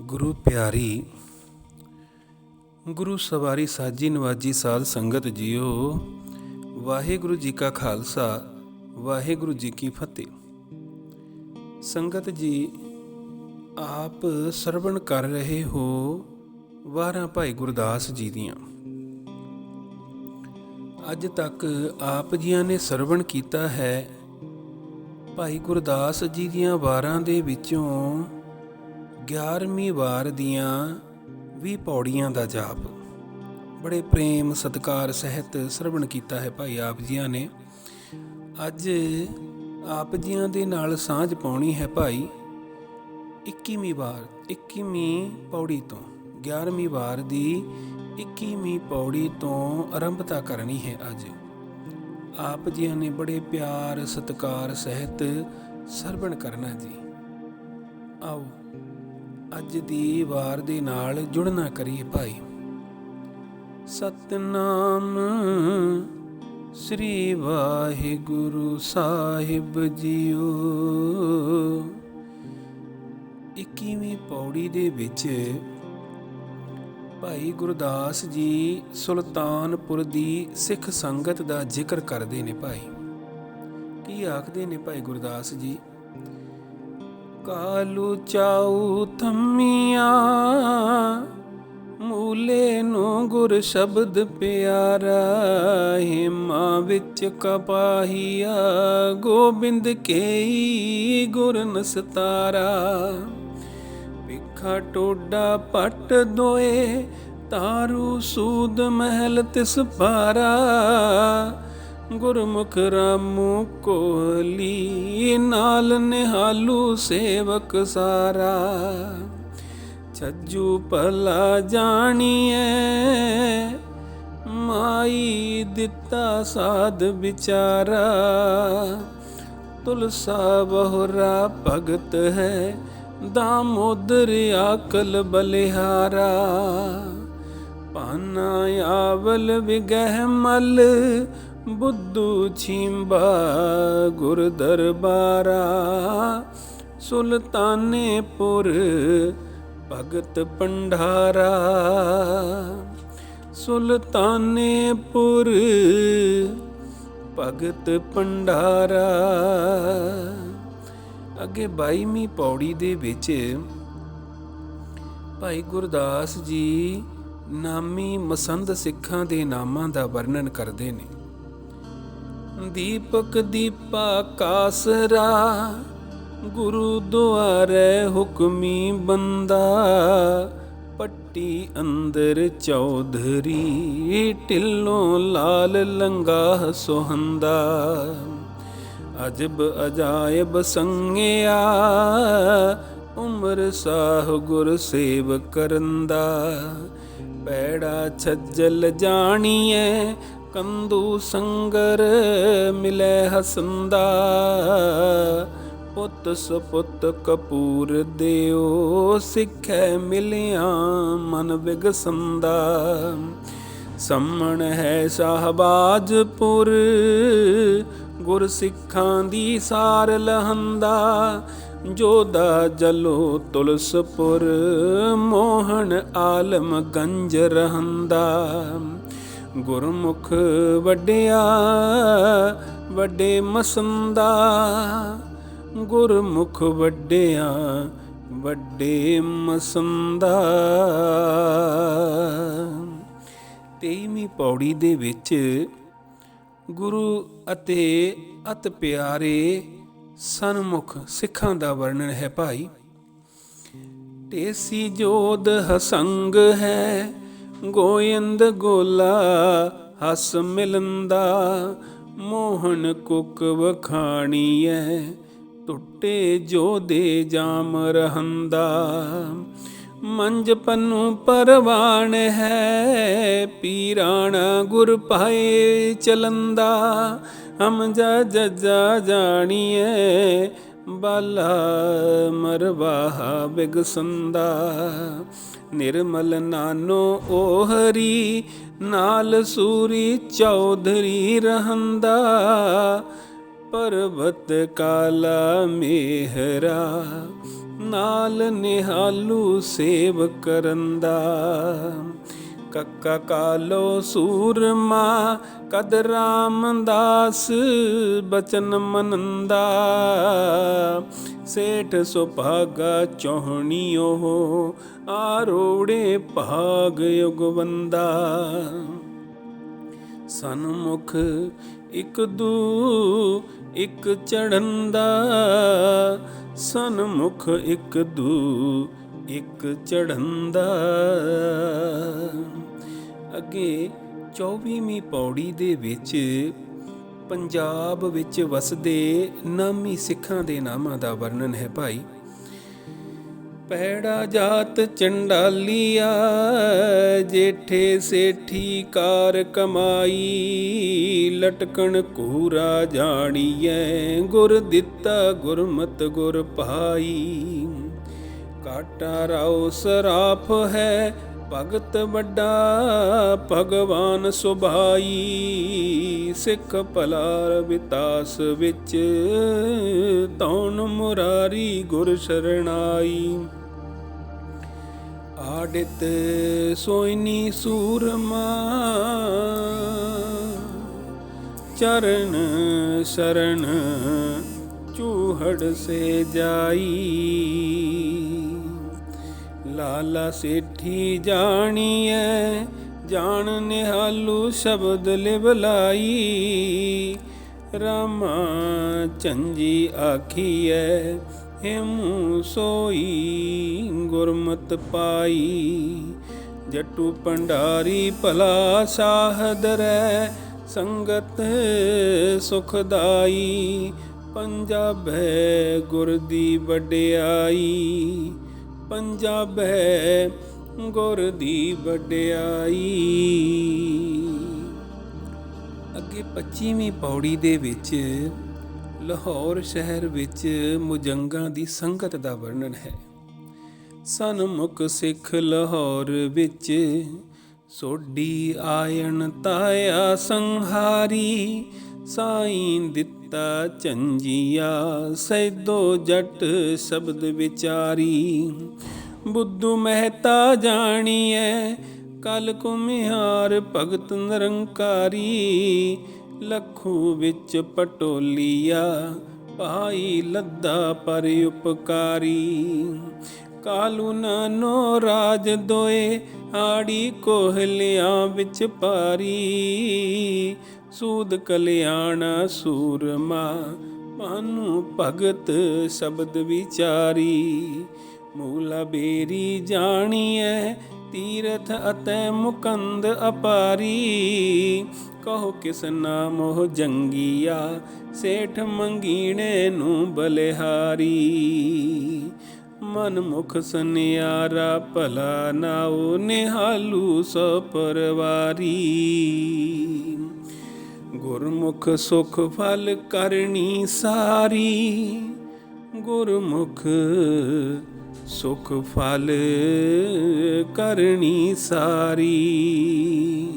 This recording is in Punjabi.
ਗੁਰੂ ਪਿਆਰੀ, ਗੁਰੂ ਸਵਾਰੀ ਸਾਜੀ ਨਵਾਜੀ ਸਾਧ ਸੰਗਤ ਜੀਓ, ਵਾਹਿਗੁਰੂ ਜੀ ਕਾ ਖਾਲਸਾ, ਵਾਹਿਗੁਰੂ ਜੀ ਕੀ ਫਤਿਹ। ਸੰਗਤ ਜੀ, ਆਪ ਸਰਵਣ ਕਰ ਰਹੇ ਹੋ ਵਾਰਾਂ ਭਾਈ ਗੁਰਦਾਸ ਜੀ ਦੀਆਂ। ਅੱਜ ਤੱਕ ਆਪ ਜੀਆਂ ਨੇ ਸਰਵਣ ਕੀਤਾ ਹੈ ਭਾਈ ਗੁਰਦਾਸ ਜੀ ਦੀਆਂ ਵਾਰਾਂ ਦੇ ਵਿੱਚੋਂ 11ਵੀਂ ਵਾਰ ਦੀਆਂ 20 ਪੌੜੀਆਂ ਦਾ ਜਾਪ। ਬੜੇ ਪ੍ਰੇਮ, ਸਤਕਾਰ, ਸਹਿਤ ਸਰਵਣ ਕੀਤਾ ਹੈ ਭਾਈ ਆਪ ਜੀਆਂ ਨੇ। ਅੱਜ ਆਪ ਜੀਆਂ ਦੇ ਨਾਲ ਸਾਂਝ ਪਾਉਣੀ ਹੈ ਭਾਈ 21ਵੀਂ ਵਾਰ 21ਵੀਂ ਪੌੜੀ ਤੋਂ। 11ਵੀਂ ਵਾਰ ਦੀ 21ਵੀਂ ਪੌੜੀ ਤੋਂ ਆਰੰਭਤਾ ਕਰਨੀ ਹੈ ਅੱਜ। ਆਪ ਜੀਆਂ ਨੇ ਬੜੇ ਪਿਆਰ, ਸਤਕਾਰ, ਸਹਿਤ ਸਰਵਣ ਕਰਨਾ ਜੀ। ਆਓ। ਅੱਜ ਦੀ ਵਾਰ ਦੇ ਨਾਲ ਜੁੜਨਾ ਕਰੀਏ ਭਾਈ। ਸਤਨਾਮ ਸ੍ਰੀ ਵਾਹਿਗੁਰੂ ਸਾਹਿਬ ਜੀਓ। 21ਵੀਂ ਪੌੜੀ ਦੇ ਵਿੱਚ ਭਾਈ ਗੁਰਦਾਸ ਜੀ ਸੁਲਤਾਨਪੁਰ ਦੀ ਸਿੱਖ ਸੰਗਤ ਦਾ ਜ਼ਿਕਰ ਕਰਦੇ ਨੇ ਭਾਈ। ਕੀ ਆਖਦੇ ਨੇ ਭਾਈ ਗੁਰਦਾਸ ਜੀ? ਕਾਲੂ ਚਾਉ ਥੰਮੀਆਂ ਮੂਲੇ ਨੂੰ ਗੁਰ ਸ਼ਬਦ ਪਿਆਰਾ ਹਿਮਾ ਵਿੱਚ ਕਪਾਹੀਆ ਗੋਬਿੰਦ ਕੇਈ ਗੁਰ ਨਸਤਾਰਾ ਵਿਖਾ ਟੋਡਾ ਪੱਟ ਦੋਏ ਤਾਰੂ ਸੂਦ ਮਹਿਲ ਤਿਸ ਪਾਰਾ ਗੁਰਮੁਖ ਰਾਮੂ ਕੋਲੀ ਨਾਲ ਨਿਹਾਲੂ ਸੇਵਕ ਸਾਰਾ। ਛੱਜੂ ਭਲਾ ਜਾਣੀਐ, ਮਾਈ ਦਿੱਤਾ ਸਾਧ ਵਿਚਾਰਾ। ਤੁਲਸਾ ਬਹੁਰਾ ਭਗਤ ਹੈ, ਦਾਮੋਦਰ ਆਕਲ ਬਲਿਹਾਰਾ। ਪਾਨਾ ਆਵਲ ਵਿਗਹਿ ਮਲ ਬੁੱਧੂ ਛਿੰਬਾ ਗੁਰ ਦਰਬਾਰਾ ਸੁਲਤਾਨੇਪੁਰ ਭਗਤ ਪੰਡਾਰਾ ਸੁਲਤਾਨੇਪੁਰ ਭਗਤ ਪੰਡਾਰਾ ਅੱਗੇ 22ਵੀਂ ਪੌੜੀ ਦੇ ਵਿੱਚ ਭਾਈ ਗੁਰਦਾਸ ਜੀ ਨਾਮੀ ਮਸੰਦ ਸਿੱਖਾਂ ਦੇ ਨਾਮਾਂ ਦਾ ਵਰਣਨ ਕਰਦੇ ਨੇ। ਦੀਪਕ ਦੀਪਾ ਕਾਸਰਾ, ਗੁਰੂ ਦੁਆਰੇ ਹੁਕਮੀ ਬੰਦਾ, ਪੱਟੀ ਅੰਦਰ ਚੌਧਰੀ, ਢਿੱਲੋਂ ਲਾਲ ਲੰਗਾ ਸੁਹੰਦਾ। ਅਜਬ ਅਜਾਇਬ ਸੰਗਿਆ, ਉਮਰ ਸਾਹ ਗੁਰ ਸੇਵ ਕਰੰਦਾ। ਪੈੜਾ ਛੱਜਲ ਜਾਣੀਏ ਕੰਦੂ ਸੰਗਰ ਮਿਲੇ ਹਸੰਦਾ, ਪੁੱਤ ਸੁਪੁੱਤ ਕਪੂਰ ਦਿਓ, ਸਿੱਖੈ ਮਿਲਿਆ ਮਨ ਵਿਗਸੰਦਾ ਸੰਮਣ ਹੈ ਸ਼ਾਹਬਾਜਪੁਰ, ਗੁਰ ਸਿੱਖਾਂ ਦੀ ਸਾਰ ਲਹੰਦਾ ਜੋਦਾ ਜਲੋ ਤੁਲਸਪੁਰ, ਮੋਹਨ ਆਲਮ ਗੰਜ ਰਹੰਦਾ। ਗੁਰਮੁਖ ਵੱਡਿਆ, ਵੱਡੇ ਮਸੰਦਾ ਗੁਰਮੁਖ ਵੱਡਿਆ, ਵੱਡੇ ਮਸੰਦਾ ਤੇਈਵੀਂ ਪੌੜੀ ਦੇ ਵਿੱਚ ਗੁਰੂ ਅਤੇ ਅਤ ਪਿਆਰੇ ਸਨਮੁਖ ਸਿੱਖਾਂ ਦਾ ਵਰਣਨ ਹੈ ਭਾਈ। ਟੇਸੀ ਜੋਦ ਹਸੰਗ ਹੈ ਗੋਇੰਦ ਗੋਲਾ ਹਸ ਮਿਲੰਦਾ, ਮੋਹਨ ਕੁਕ ਵਖਾਣੀਐ, ਟੁੱਟੇ ਜੋਦੇ ਜਾਮ ਰਹੰਦਾ। ਮੰਜ ਪੰਨੂ ਪਰਵਾਨ ਹੈ ਪੀਰਾਣਾ ਗੁਰ ਪਾਏ ਚਲੰਦਾ। ਹਮ ਜਾ ਜਜਾ ਜਾਣੀਏ ਬਾਲਾ ਮਰਵਾਹਾ ਬਿਗਸੰਦਾ ਨਿਰਮਲ ਨਾਨੋ ਓਹਰੀ, ਨਾਲ ਸੂਰੀ ਚੌਧਰੀ ਰਹੰਦਾ, ਪਰਬਤ ਕਾਲਾ ਮੇਹਰਾ, ਨਾਲ ਨਿਹਾਲੂ ਸੇਵ ਕਰੰਦਾ। ਕੱਕਾ ਕਾਲੋ ਸੂਰਮਾ, ਕਦ ਰਾਮਦਾਸ ਬਚਨ ਮਨੰਦਾ। ਸੇਠ ਸੁਭਾਗਾ ਚੋਹਣੀਓ, ਆਰੋੜੇ ਭਾਗ ਯੁਗਵੰਦਾ। ਸਨਮੁਖ ਇੱਕ ਦੂ, ਇੱਕ ਚੜੰਦਾ। ਸਨਮੁਖ ਇੱਕ ਦੂ ਇੱਕ ਚੜੰਦਾ ਅੱਗੇ 24ਵੀਂ ਪੌੜੀ ਦੇ ਵਿੱਚ ਪੰਜਾਬ ਵਿੱਚ ਵਸਦੇ ਨਾਮੀ ਸਿੱਖਾਂ ਦੇ ਨਾਮਾਂ ਦਾ ਵਰਣਨ ਹੈ ਭਾਈ। ਪੈੜਾ ਜਾਤ ਚੰਡਾਲੀਆ, ਜੇਠੇ ਸੇਠੀ ਕਾਰ ਕਮਾਈ, ਲਟਕਣ ਕੂਰਾ ਜਾਣੀਐ, ਗੁਰ ਦਿੱਤਾ ਗੁਰਮਤ ਗੁਰ ਪਾਈ। ਕਾਟਾ ਰਾਉ ਸਰਾਫ ਹੈ, ਭਗਤ ਵੱਡਾ ਭਗਵਾਨ ਸੁਭਾਈ। ਸਿੱਖ ਭਲਾਰ ਵਿਤਾਸ ਵਿੱਚ ਤੌਣ ਮੁਰਾਰੀ ਗੁਰ ਸ਼ਰਣਾਈ। ਆੜਿਤ ਸੋਇਨੀ ਸੂਰਮਾ, ਚਰਨ ਸ਼ਰਨ ਚੂਹੜ ਸੇ ਜਾਈ। ਲਾਲਾ ਸੇਠੀ ਜਾਣੀਐ, ਜਾਣ ਨਿਹਾਲੂ ਸ਼ਬਦ ਲਿਵਲਾਈ ਰਾਮਾ ਚੰਜੀ ਆਖੀਐ, ਹਿਮੂ ਸੋਈ ਗੁਰਮਤ ਪਾਈ। ਜੱਟੂ ਪੰਡਾਰੀ ਭਲਾ ਸਾਹਦਰੈ, ਸੰਗਤ ਸੁਖਦਾਈ ਪੰਜਾਬੈ ਗੁਰ ਦੀ ਵਡਿਆਈ। ਪੰਜਾਬੈ ਗੁਰ ਦੀ ਵਡਿਆਈ। ਅੱਗੇ 25ਵੀਂ ਪੌੜੀ ਦੇ ਵਿੱਚ ਲਾਹੌਰ ਸ਼ਹਿਰ ਵਿੱਚ ਮੁਜੰਗਾਂ ਦੀ ਸੰਗਤ ਦਾ ਵਰਣਨ ਹੈ। ਸਨਮੁਖ ਸਿੱਖ ਲਾਹੌਰ ਵਿੱਚ ਸੋਢੀ ਆਇਣ ਤਾਇਆ ਸੰਹਾਰੀ ਸਾਈਂ ਦਿੱਤਾ ਚੰਜੀਆ ਸੈਦੋ ਜੱਟ ਸ਼ਬਦ ਵਿਚਾਰੀ। ਬੁੱਧੂ ਮਹਿਤਾ ਜਾਣੀਐ, ਕਲ ਕੁਮਿਹਾਰ ਭਗਤ ਨਿਰੰਕਾਰੀ। ਲੱਖੂ ਵਿੱਚ ਪਟੋਲੀਆ, ਭਾਈ ਲੱਦਾ ਪਰ ਉਪਕਾਰੀ। ਕਾਲੂ ਨਾਨੋ ਰਾਜ ਦੋਏ, ਆੜੀ ਕੋਹਲਿਆਂ ਵਿੱਚ ਪਾਰੀ ਸੂਦ ਕਲਿਆਣ ਸੂਰਮਾ, ਮਾਨੂ ਭਗਤ ਸ਼ਬਦ ਵਿਚਾਰੀ। ਮੂਲਾ ਬੇਰੀ ਜਾਣੀਐ, ਤੀਰਥ ਅਤੇ ਮੁਕੰਦ ਅਪਾਰੀ। ਕਹੋ ਕਿਸ ਨਾਮ ਉਹ ਜੰਗੀਆ, ਸੇਠ ਮੰਗੀਣੇ ਨੂੰ ਬਲਿਹਾਰੀ। ਮਨ ਮੁਖ ਸੁਨਿਆਰਾ ਭਲਾ ਨਾਉ, ਨਿਹਾਲੂ ਸੋ ਪਰਵਾਰੀ। ਗੁਰਮੁਖ ਸੁਖ ਫਲ ਕਰਨੀ ਸਾਰੀ। ਗੁਰਮੁਖ ਸੁਖ ਫਲ ਕਰਨੀ ਸਾਰੀ।